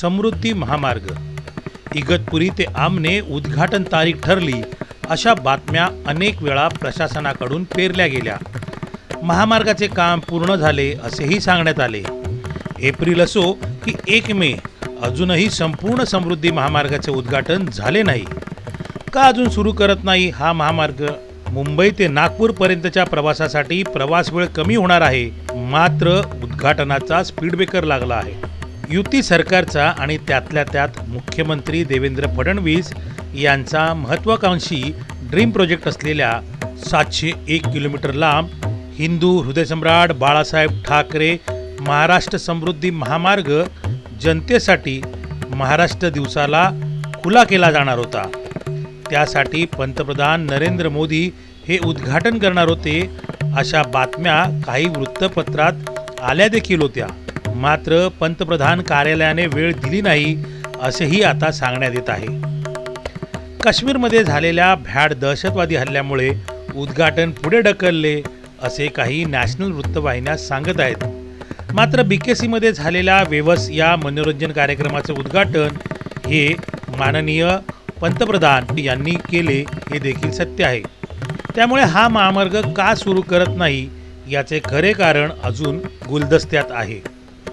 समृद्धी महामार्ग. इगतपुरी ते आमने उद्घाटन तारीख ठरली अशा बातम्या अनेक वेळा प्रशासनाकडून पेरल्या गेल्या. महामार्गाचे काम पूर्ण झाले असेही सांगण्यात आले. एप्रिल असो की एक मे अजूनही संपूर्ण समृद्धी महामार्गाचे उद्घाटन झाले नाही. का अजून सुरू करत नाही हा महामार्ग? मुंबई ते नागपूरपर्यंतच्या प्रवासासाठी प्रवास वेळ कमी होणार आहे. मात्र उद्घाटनाचा स्पीड ब्रेकर लागला आहे. युती सरकारचा आणि त्यातल्या त्यात मुख्यमंत्री देवेंद्र फडणवीस यांचा महत्त्वाकांक्षी ड्रीम प्रोजेक्ट असलेल्या सातशे एक किलोमीटर लांब हिंदू हृदयसम्राट बाळासाहेब ठाकरे महाराष्ट्र समृद्धी महामार्ग जनतेसाठी महाराष्ट्र दिवसाला खुला केला जाणार होता. त्यासाठी पंतप्रधान नरेंद्र मोदी हे उद्घाटन करणार होते अशा बातम्या काही वृत्तपत्रात आल्या देखील होत्या. मात्र पंतप्रधान कार्यालयाने वेळ दिली नाही असेही आता सांगण्यात येत आहे. काश्मीरमध्ये झालेल्या भ्याड दहशतवादी हल्ल्यामुळे उद्घाटन पुढे ढकलले असे काही नॅशनल वृत्तवाहिन्या सांगत आहेत. मात्र बी के सीमध्ये झालेल्या वेवस या मनोरंजन कार्यक्रमाचे उद्घाटन हे माननीय पंतप्रधान यांनी केले हे देखील सत्य आहे. त्यामुळे हा महामार्ग का सुरू करत नाही याचे खरे कारण अजून गुलदस्त्यात आहे.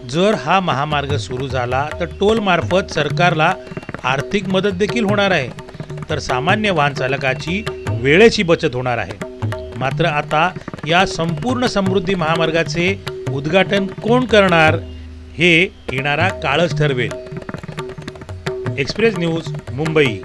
जर हा महामार्ग सुरू झाला तर टोलमार्फत सरकारला आर्थिक मदत देखील होणार आहे. तर सामान्य वाहन चालकाची वेळेची बचत होणार आहे. मात्र आता या संपूर्ण समृद्धी महामार्गाचे उद्घाटन कोण करणार हे येणारा काळच ठरवेल. Express news Mumbai.